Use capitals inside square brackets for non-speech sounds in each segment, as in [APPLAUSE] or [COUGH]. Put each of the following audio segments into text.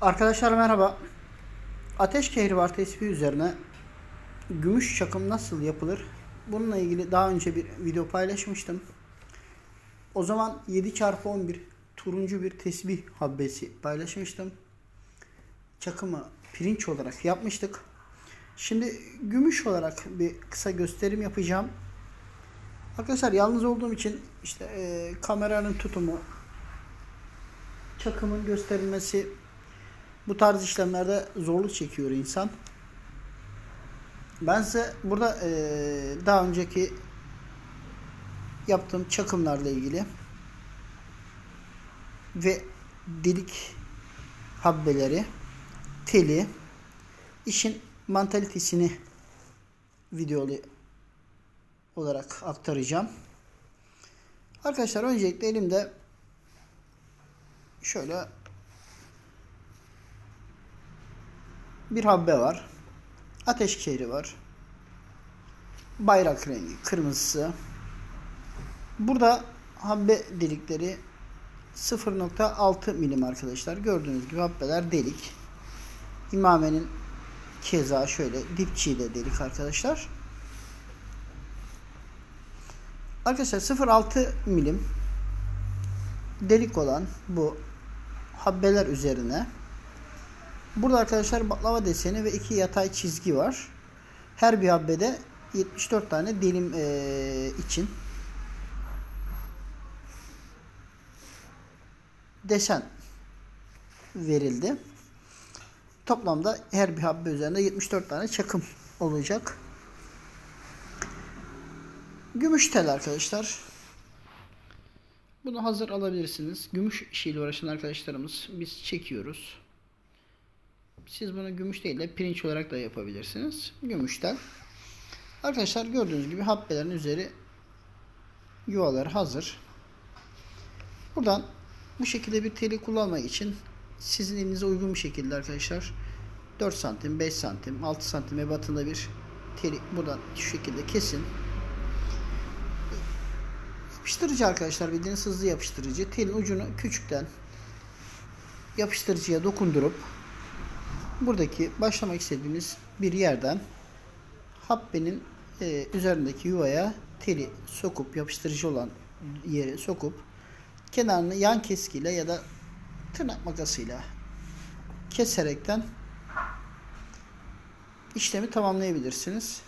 Arkadaşlar merhaba. Ateş kehribar tespih üzerine gümüş çakım nasıl yapılır? Bununla ilgili daha önce bir video paylaşmıştım. O zaman 7x11 turuncu bir tesbih habbesi paylaşmıştım. Çakımı pirinç olarak yapmıştık. Şimdi gümüş olarak bir kısa gösterim yapacağım. Arkadaşlar yalnız olduğum için işte e, kameranın tutumu, çakımın gösterilmesi bu tarz işlemlerde zorluk çekiyor insan. Ben size burada eee, daha önceki yaptığım çakımlarla ilgili ve delik habbeleri, teli, işin mantalitesini videolu olarak aktaracağım. Arkadaşlar öncelikle elimde şöyle bir habbe var. Ateş kehri var. Bayrak rengi kırmızısı. Burada habbe delikleri 0.6 milim arkadaşlar. Gördüğünüz gibi habbeler delik. İmamenin keza şöyle dipçiği de delik arkadaşlar. Arkadaşlar 0.6 milim delik olan bu habbeler üzerine Burada arkadaşlar baklava deseni ve iki yatay çizgi var. Her bir habbede 74 tane dilim eee, için desen verildi. Toplamda her bir habbe üzerinde 74 tane çakım olacak. Gümüş tel arkadaşlar. Bunu hazır alabilirsiniz. Gümüş işiyle uğraşan arkadaşlarımız biz çekiyoruz. Siz bunu gümüş değil de pirinç olarak da yapabilirsiniz. Gümüşten. Arkadaşlar gördüğünüz gibi habbelerin üzeri yuvaları hazır. Buradan bu şekilde bir teli kullanmak için sizin elinize uygun bir şekilde arkadaşlar 4 santim, 5 santim, 6 santim ebatında bir teli buradan şu şekilde kesin. Yapıştırıcı arkadaşlar bildiğiniz hızlı yapıştırıcı. Telin ucunu küçükten yapıştırıcıya dokundurup buradaki başlamak istediğimiz bir yerden habbenin e, üzerindeki yuvaya teli sokup yapıştırıcı olan yeri sokup kenarını yan keskiyle ya da tırnak makasıyla keserekten işlemi tamamlayabilirsiniz.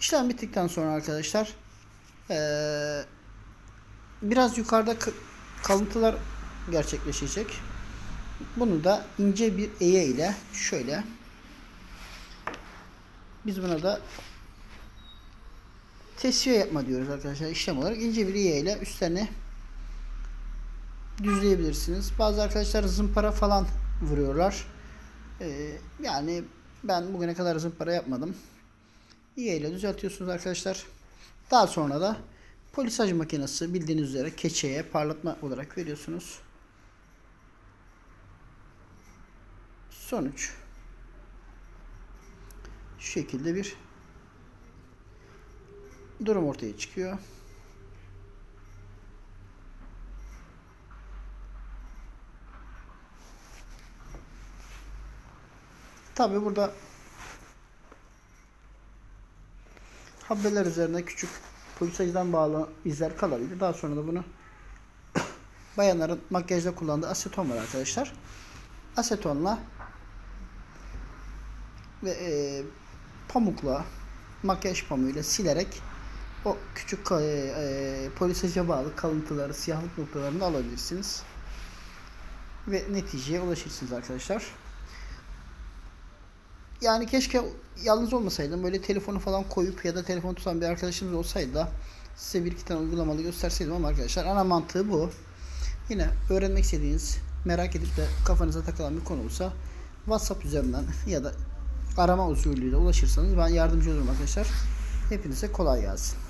İşlem bittikten sonra arkadaşlar eee, biraz yukarıda kalıntılar gerçekleşecek. Bunu da ince bir eğe ile şöyle biz buna da tesviye yapma diyoruz arkadaşlar işlem olarak ince bir eğe ile üstlerine düzleyebilirsiniz. Bazı arkadaşlar zımpara falan vuruyorlar. Ee, yani ben bugüne kadar zımpara yapmadım. İğe ile düzeltiyorsunuz arkadaşlar. Daha sonra da polisaj makinesi bildiğiniz üzere keçeye parlatma olarak veriyorsunuz. Sonuç şu şekilde bir durum ortaya çıkıyor. Tabi burada habbeler üzerine küçük polisajdan bağlı izler kalabilir. Daha sonra da bunu [COUGHS] bayanların makyajda kullandığı aseton var arkadaşlar. Asetonla ve e, pamukla makyaj pamuğuyla silerek o küçük e, e, polisaja bağlı kalıntıları, siyahlık noktalarını alabilirsiniz. Ve neticeye ulaşırsınız arkadaşlar. Yani keşke yalnız olmasaydım. Böyle telefonu falan koyup ya da telefon tutan bir arkadaşımız olsaydı size bir iki tane uygulamalı gösterseydim ama arkadaşlar ana mantığı bu. Yine öğrenmek istediğiniz, merak edip de kafanıza takılan bir konu olsa WhatsApp üzerinden ya da arama usulüyle ulaşırsanız ben yardımcı olurum arkadaşlar. Hepinize kolay gelsin.